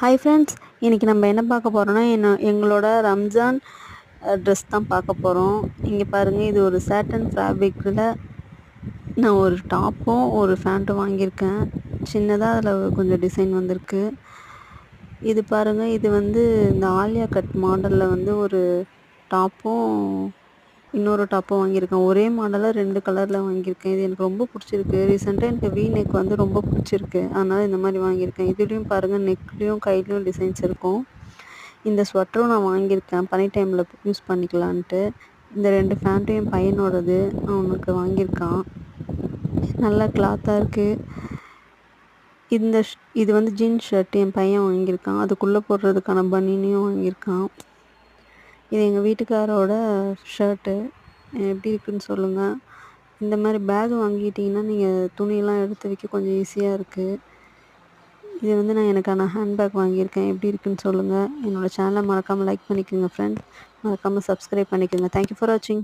Hi friends இன்றைக்கி நம்ம என்ன பார்க்க போகிறோன்னா என்ன எங்களோட ரம்ஜான் ட்ரெஸ் தான் பார்க்க போகிறோம் இங்கே பாருங்கள் இது ஒரு சேட்டன் ஃபேப்ரிக்கில் நான் ஒரு டாப்பும் ஒரு ஃபேண்ட்டும் வாங்கியிருக்கேன். சின்னதாக அதில் கொஞ்சம் டிசைன் வந்திருக்கு. இது பாருங்கள் இது வந்து இந்த ஆலியா கட் மாடலில் வந்து ஒரு டாப்பும் இன்னொரு டாப்பும் வாங்கியிருக்கேன். ஒரே மாடலில் ரெண்டு கலரில் வாங்கியிருக்கேன். இது எனக்கு ரொம்ப பிடிச்சிருக்கு. ரீசெண்டாக எனக்கு வீ நெக் வந்து ரொம்ப பிடிச்சிருக்கு. அதனால் இந்த மாதிரி வாங்கியிருக்கேன். இதுலேயும் பாருங்கள் நெக்லேயும் கையிலையும் டிசைன்ஸ் இருக்கும். இந்த ஸ்வெட்டரும் நான் வாங்கியிருக்கேன். பனி டைமில் யூஸ் பண்ணிக்கலான்ட்டு. இந்த ரெண்டு ஃபேண்ட்டும் என் பையனோடது. அவனுக்கு வாங்கியிருக்கான். நல்லா கிளாத்தாக இருக்குது இந்த இது வந்து ஜீன்ஸ் ஷர்ட் என் பையன் வாங்கியிருக்கான். அதுக்குள்ளே போடுறதுக்கான பனியனையும் வாங்கியிருக்கான். இது எங்கள் வீட்டுக்காரோட ஷர்ட்டு எப்படி இருக்குன்னு சொல்லுங்கள் இந்த மாதிரி பேக் வாங்கிட்டிங்கன்னா நீங்கள் துணியெல்லாம் எடுத்து வைக்க கொஞ்சம் ஈஸியாக இருக்குது இது வந்து நான் எனக்கான ஹேண்ட்பேக் வாங்கியிருக்கேன். எப்படி இருக்குன்னு சொல்லுங்கள் என்னோடய சேனலை மறக்காமல் லைக் பண்ணிக்கோங்க ஃப்ரெண்ட்ஸ் மறக்காமல் சப்ஸ்கிரைப் பண்ணிக்கோங்க. தேங்க்யூ ஃபார் வாட்சிங்